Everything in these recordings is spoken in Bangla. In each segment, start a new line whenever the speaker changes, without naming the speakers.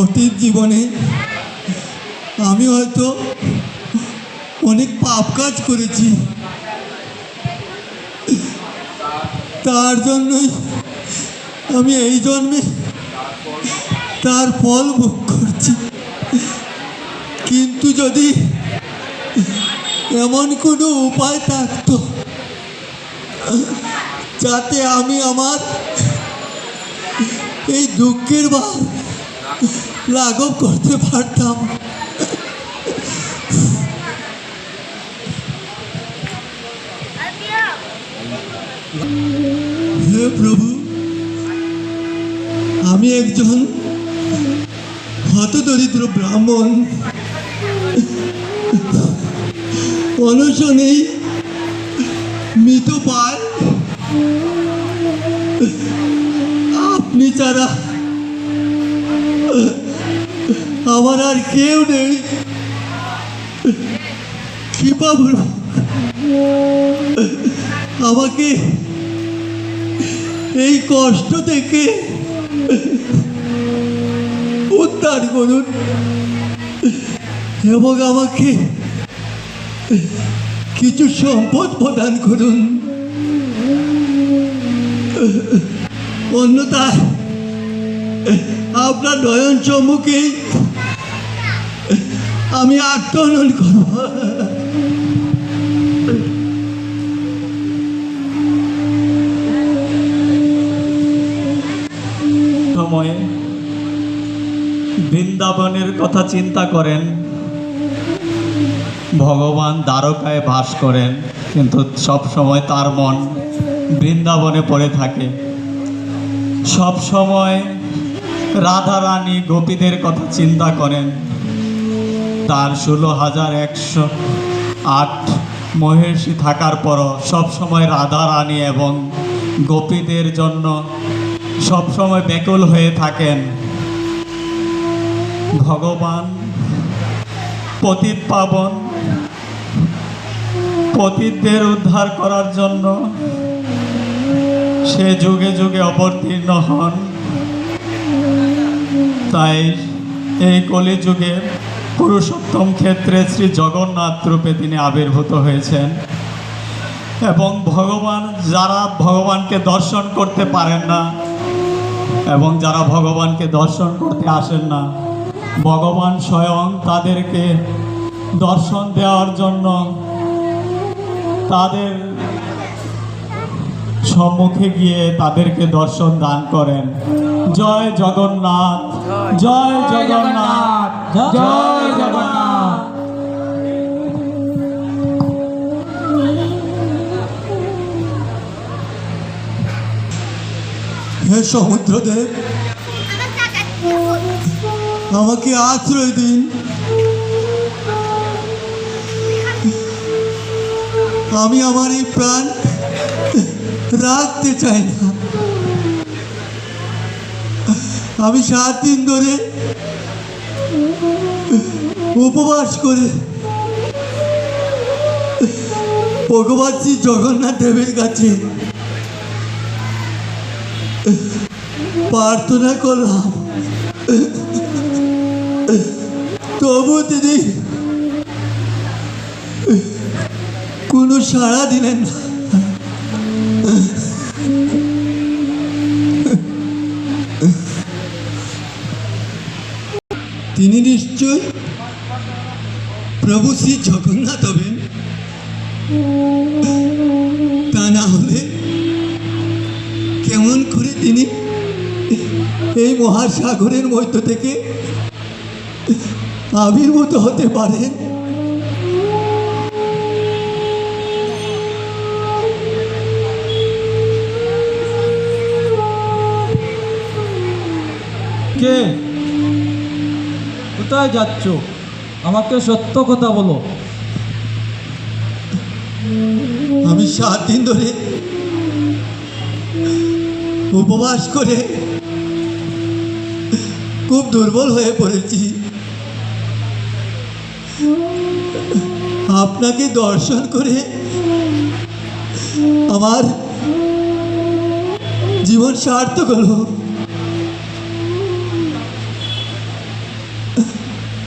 অতীত জীবনে আমি হয়তো অনেক পাপ কাজ করেছি। তার জন্যই আমি এই জন্মে তার ফল ভোগ করছি। কিন্তু যদি এমন কোনো উপায় থাকতো, যাতে আমি আমার এই দুঃখের ভার লাঘব করতে পারতাম। হে প্রভু আমি একজন হতদরিদ্র ব্রাহ্মণ। অনশনেই মৃত পায় আপনি ছাড়া কেউ নেই। কি আমাকে এই কষ্ট থেকে উদ্ধার করুন। এবং আমাকে কিছু সম্পদ প্রদান করুন। অন্যথায় আপনার নয়ন সম্মুখে আমি আত্মনন করব
বৃন্দাবনের কথা চিন্তা করেন, ভগবান দ্বারকায় বাস করেন, কিন্তু সব সময় তার মন বৃন্দাবনে পড়ে থাকে। সব সময় রাধা রানী গোপীদের কথা চিন্তা করেন তার ষোলো হাজার একশো আট মহের্ষি থাকার পরও সব সময় রাধা রানী এবং গোপীদের জন্য সব সময় ব্যাকুল হয়ে থাকেন। ভগবান, পতিত পাবন, পতিতদের উদ্ধার করার জন্য সে যুগে যুগে অবতীর্ণ হন। তাই এই কলিযুগে পুরুষোত্তম ক্ষেত্রে শ্রী জগন্নাথ রূপে তিনি আবির্ভূত হয়েছেন। এবং ভগবান, যারা ভগবানকে দর্শন করতে পারেন না, এবং যারা ভগবানকে দর্শন করতে আসেন না, ভগবান স্বয়ং তাদেরকে দর্শন দেওয়ার জন্য তাদের সম্মুখে গিয়ে তাদেরকে দর্শন দান করেন। জয় জগন্নাথ। জয় জগন্নাথ। জয় জগন্নাথ।
হে সমুদ্রদেব, আমাকে আশ্রয় দিন। আমি আমার এই প্রাণ রাখতে চাই না। আমি সাত দিন ধরে উপবাস করে ভগবান শ্রী জগন্নাথ দেবের কাছে প্রার্থনা করলাম। তবু তিনি কোনো সাড়া দিলেন না। তিনি নিশ্চয় প্রভু শ্রী জগন্নাথ হবেন। তা না হলে কেমন করে তিনি এই মহাসাগরের মধ্য থেকে আবির্ভূত হতে পারেন?
কে? কোথায় যাচ্ছ? আমাকে সত্য কথা বলো।
আমি সাত দিন ধরে উপবাস করে খুব দুর্বল হয়ে পড়েছি। আপনাকে দর্শন করে আমার জীবন সার্থক হলো।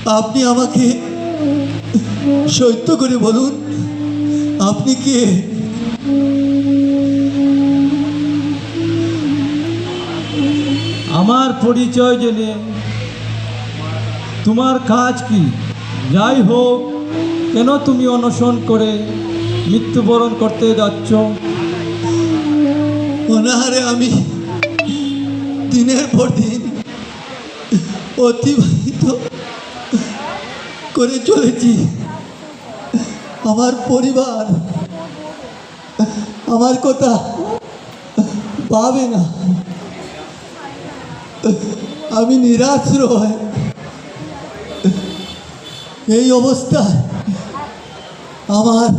আপনি আমাকে সত্য করে বলুন আপনি কে?
আমার পরিচয় জেনে তোমার কাজ কি? যাই হোক কেন তুমি অনশন করে মৃত্যুবরণ করতে যাচ্ছ?
অনাহারে আমি দিনের পর দিন অতিবাহিত করে চলেছি। আমার পরিবার, আমার কথা পাবে না। আমি নিরাশ্রয় এই অবস্থায় আমার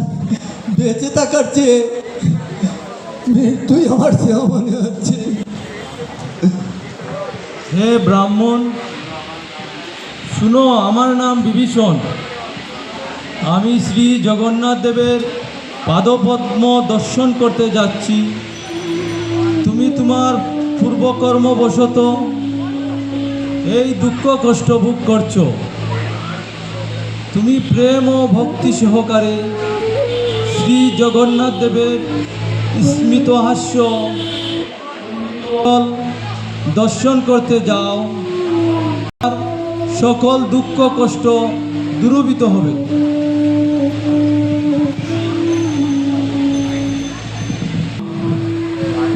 বেঁচে থাকার চেয়ে মৃত্যুই আমার সেও মনে হচ্ছে।
হে ব্রাহ্মণ শুনো, আমার নাম বিভীষণ। আমি শ্রী জগন্নাথ দেবের পাদপদ্ম দর্শন করতে যাচ্ছি। তুমি তোমার পূর্বকর্মবশত এই দুঃখ কষ্ট ভোগ করছ। তুমি প্রেম ও ভক্তি সহকারে শ্রী জগন্নাথ দেবের স্মিত হাস্য দর্শন করতে যাও। সকল দুঃখ কষ্ট দূরীভূত হবে।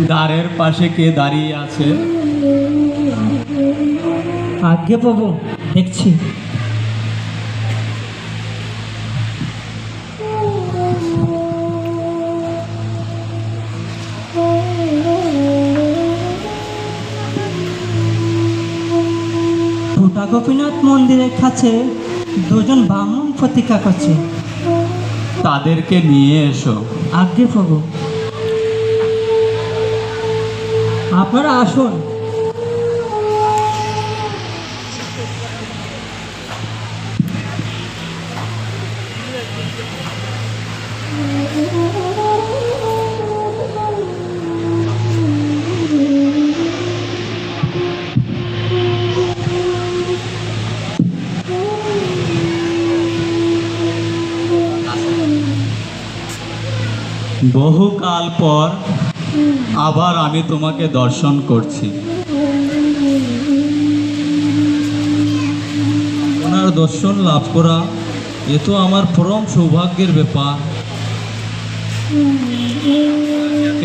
দ্বারের পাশে কে দাঁড়িয়ে আছে?
আজ্ঞে পাবো দেখছি। মন্দিরের কাছে দুজন ব্রাহ্মণ প্রতীক্ষা করছে।
তাদেরকে নিয়ে এসো।
আগে প্রভু। আপনারা আসুন।
বহুকাল পর আবার আমি তোমাকে দর্শন করছি।
ওনার দর্শন লাভ করা এ তো আমার পরম সৌভাগ্যের ব্যাপার।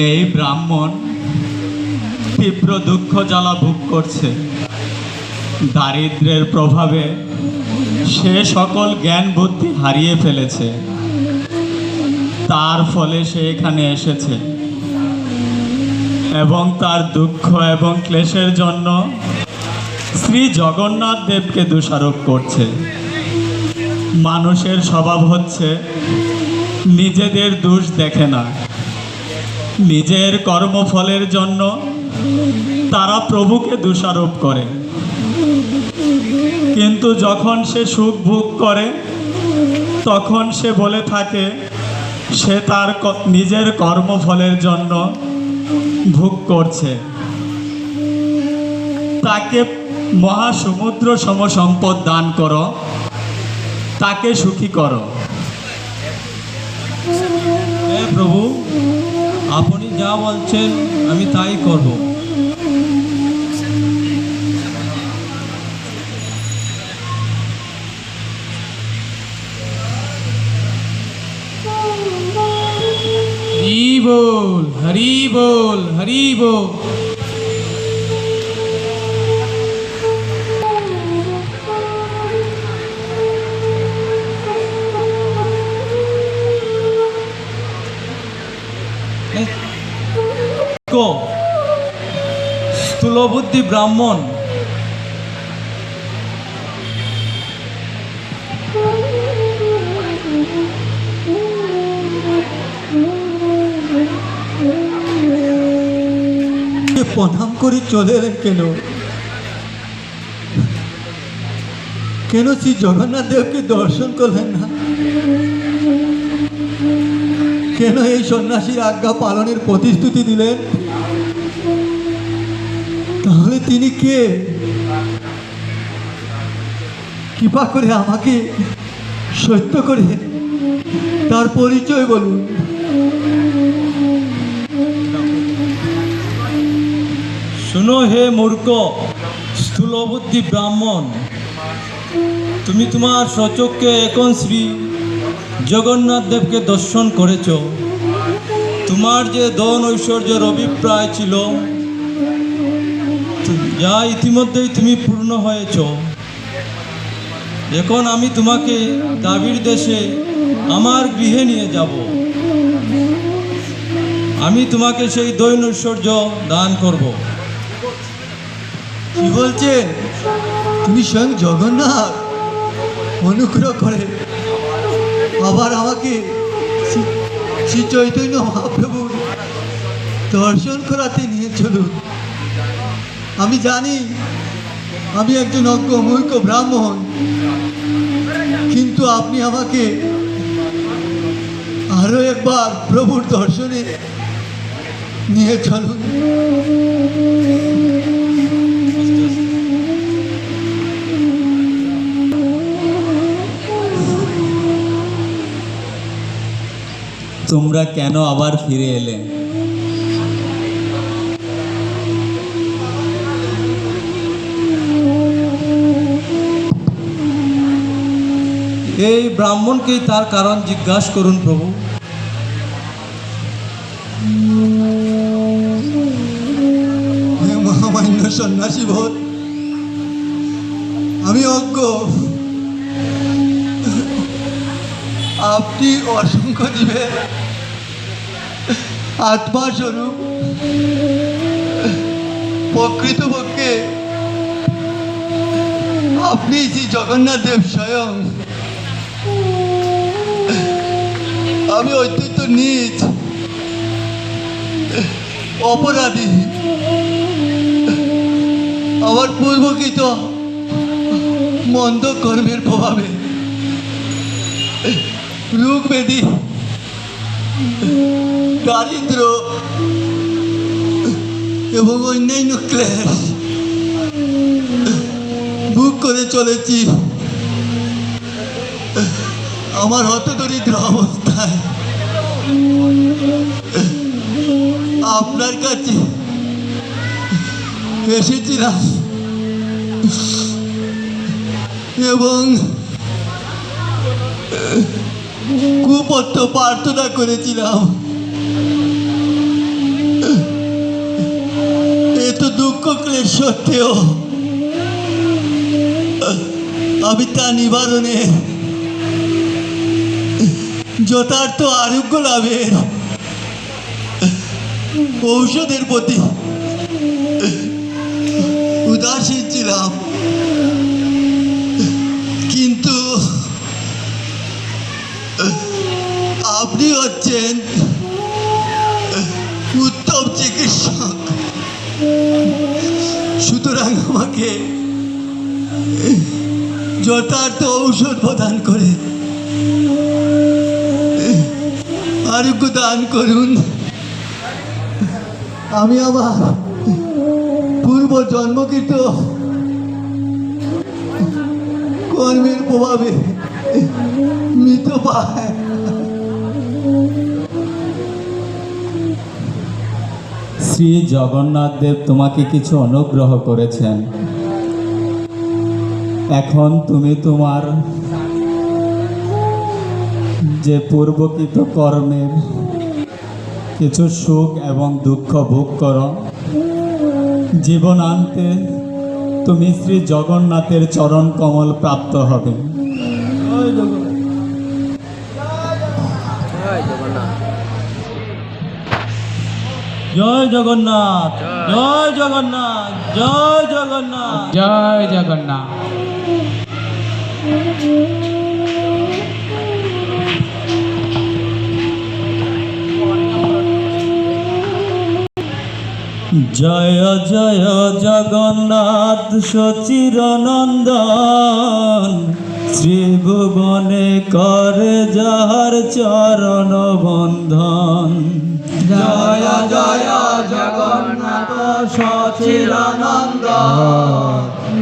এই ব্রাহ্মণ তীব্র দুঃখ জ্বালা ভোগ করছে। দারিদ্রের প্রভাবে সে সকল জ্ঞান বুদ্ধি হারিয়ে ফেলেছে। তার ফলে সে এখানে এসেছে। এবং তার দুঃখ এবং ক্লেশের জন্য শ্রী জগন্নাথ দেবকে দোষারোপ করছে। মানুষের স্বভাব হচ্ছে, নিজেদের দোষ দেখে না। নিজের কর্মফলের জন্য তারা প্রভুকে দোষারোপ করে। কিন্তু যখন সে সুখ ভোগ করে, তখন সে বলে থাকে সে তার নিজের কর্মফলের জন্য ভোগ করছে। তাকে মহাসমুদ্র সম সম্পদ দান করো, তাকে সুখী করো।
প্রভু, আপনি যা বলছেন আমি তাই করব। দিব স্থূলবুদ্ধি ব্রাহ্মণ
প্রণাম করে চলে এলেন কেন? কেন শ্রী জগন্নাথ দেবকে দর্শন করলেন না? কেন এই সন্ন্যাসীর আজ্ঞা পালনের প্রতিশ্রুতি দিলেন? তাহলে তিনি কে? কৃপা করে আমাকে সত্য করে তার পরিচয় বলুন।
শুনো হে মূর্খ, স্থূলবুদ্ধি ব্রাহ্মণ। তুমি তোমার সচক্ষে এখন শ্রী জগন্নাথ দেবকে দর্শন করেছ। তোমার যে ধন ঐশ্বর্যের অভিপ্রায় ছিল, যা ইতিমধ্যেই তুমি পূর্ণ হয়েছ। এখন আমি তোমাকে দাবির দেশে আমার গৃহে নিয়ে যাব। আমি তোমাকে সেই দৈন ঐশ্বর্য দান করব।
কি বলছেন? তুমি স্বয়ং জগন্নাথ। অনুগ্রহ করে আবার আমাকে শ্রী- চৈতন্য মহাপ্রভুর দর্শন করাতে নিয়ে চলুন। আমি জানি আমি একজন অজ্ঞ মূর্খ ব্রাহ্মণ, কিন্তু আপনি আমাকে আরও একবার প্রভুর দর্শনে নিয়ে চলুন।
তোমরা কেন আবার ফিরে এলে?
এই ব্রাহ্মণকেই তার কারণ জিজ্ঞাসা করুন প্রভু।
মহামান্য সন্ন্যাসী ভোট আপনি অসংখ্য জীবের আত্মা স্বরূপ। প্রকৃতপক্ষে আপনি শ্রী জগন্নাথ দেব স্বয়ং। আমি অত্যন্ত নিজ অপরাধী। আমার পূর্বকৃত মন্দ কর্মের প্রভাবে। ব্যাধি দারিদ্র এবং অন্যান্য ক্লেশ। বুক করে চলেছি। আমার হতদরিদ্র অবস্থায়। আপনার কাছে এসেছিলাম। এবং কুপত্র প্রার্থনা করেছিলাম। এত দুঃখ ক্লেশ সত্ত্বেও। আমি তা নিবারণে যথার্থ আরোগ্য লাভের ঔষধের প্রতি উদাসীন ছিলাম। আপনি হচ্ছেন উত্তম চিকিৎসক। সুতরাং আমাকে যথার্থ ঔষধ প্রদান করে আরোগ্য দান করুন। আমি আমার পূর্ব জন্মকৃত কর্মের প্রভাবে মৃত পায়।
শ্রী জগন্নাথ দেব তোমাকে কিছু অনুগ্রহ করেছেন। এখন তুমি তোমার যে পূর্বকৃত কর্মের কিছু সুখ এবং দুঃখ ভোগ করো। জীবনান্তে তুমি শ্রী জগন্নাথের চরণ কমল প্রাপ্ত হবে।
জয় জগন্নাথ জয়। জগন্নাথ জয় জগন্নাথ। জয় জগন্নাথ।
জয়
জয় জগন্নাথ সচিরনন্দন শ্রী ভুবনে করে যাহার চরণ বন্ধন। জয় জয় জগন্নাথ সচিরানন্দ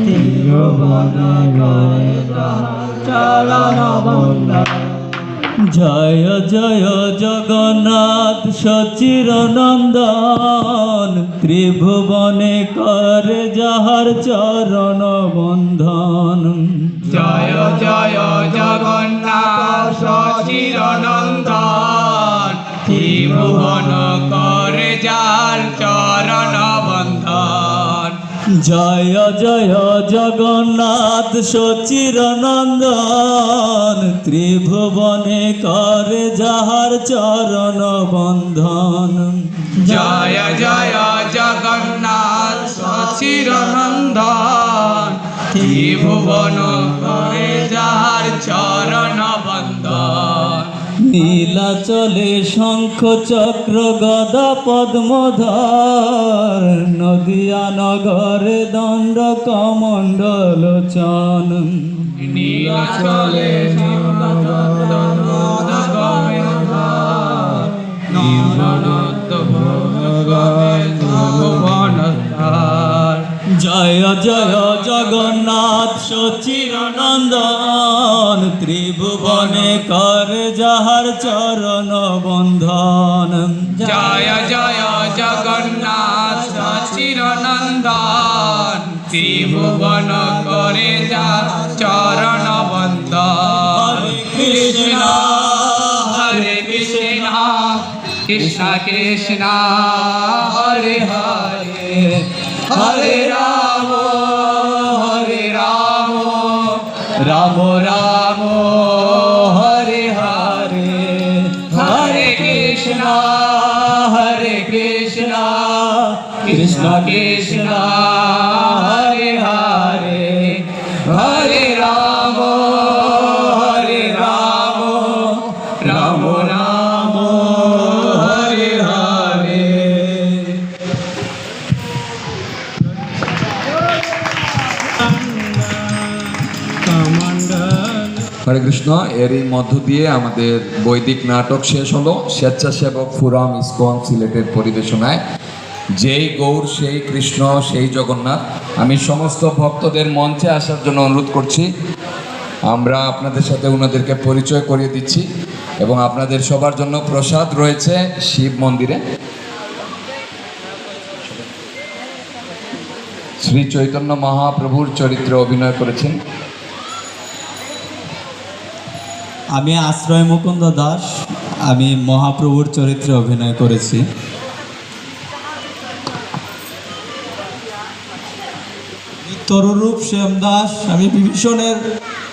চরণ বন্দন জয় জয় জগন্নাথ সচির নন্দন ত্রিভুবনে করে যাহার চরণ বন্ধন
জয় জয় জগন্নাথ সচির নন্দন ত্রিভুবন করে যার চরণ বন্ধন।
জয় জয় জগন্নাথ সচির নন্দন ত্রিভুবনে করে যাহার চরণ বন্ধন।
জয় জয় জগন্নাথ সচির নন্দন ত্রিভুবন করে যার চরণ
নীলাচলে শঙ্খ চক্র গদা পদ্মধর নদিয়া নগরে দণ্ড কমণ্ডল চন।
নীলাচলে
জয় জয় জগন্নাথ সচির নন্দন ত্রিভুবনে কর যাহার চরণ বন্ধন।
জয় জয় জগন্নাথ সচির নন্দন ত্রিভুবন করে যা চরণ বন্দন কৃষ্ণ হরে কৃষ্ণ কৃষ্ণ কৃষ্ণ হরে হরে হরে রাম। namorar. হরে কৃষ্ণ,
এরই মধ্য দিয়ে আমাদের বৈদিক নাটক শেষ হলো। স্বেচ্ছাসেবক ফুরাম ইস্কন সিলেটের পরিবেশনায়। যেই গৌর, সেই কৃষ্ণ, সেই জগন্নাথ। আমি সমস্ত ভক্তদের মঞ্চে আসার জন্য অনুরোধ করছি। আমরা আপনাদের সাথে ওনাদেরকে পরিচয় করিয়ে দিচ্ছি এবং আপনাদের সবার জন্য প্রসাদ রয়েছে শিব মন্দিরে। শ্রী চৈতন্য মহাপ্রভুর চরিত্রে অভিনয় করেছেন।
আমি আশ্রয় মুকুন্দ দাস আমি মহাপ্রভুর চরিত্রে অভিনয় করেছি। তরুরূপ শ্যাম দাস আমি বিভীষণের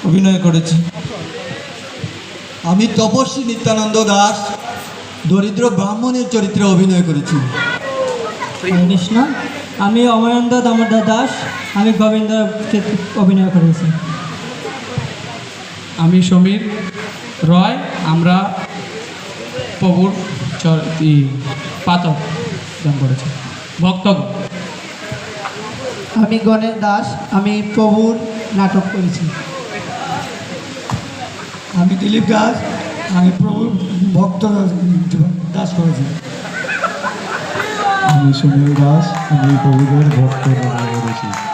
অভিনয় করেছি।
আমি তপস্বী নিত্যানন্দ দাস দরিদ্র ব্রাহ্মণের চরিত্রে অভিনয় করেছি।
কৃষ্ণ আমি অমরেন্দ্র দামোদর দাস আমি গোবিন্দ অভিনয় করেছি।
আমি সমীর। রয় আমরা প্রভুর চর- ই, পাতক দান করেছি। ভক্তগণ।
আমি গণেশ দাস আমি প্রভুর নাটক করেছি।
আমি দিলীপ দাস আমি প্রভুর ভক্ত দাস করেছি।
আমি সুনীল দাস আমি প্রভুদের ভক্ত করেছি।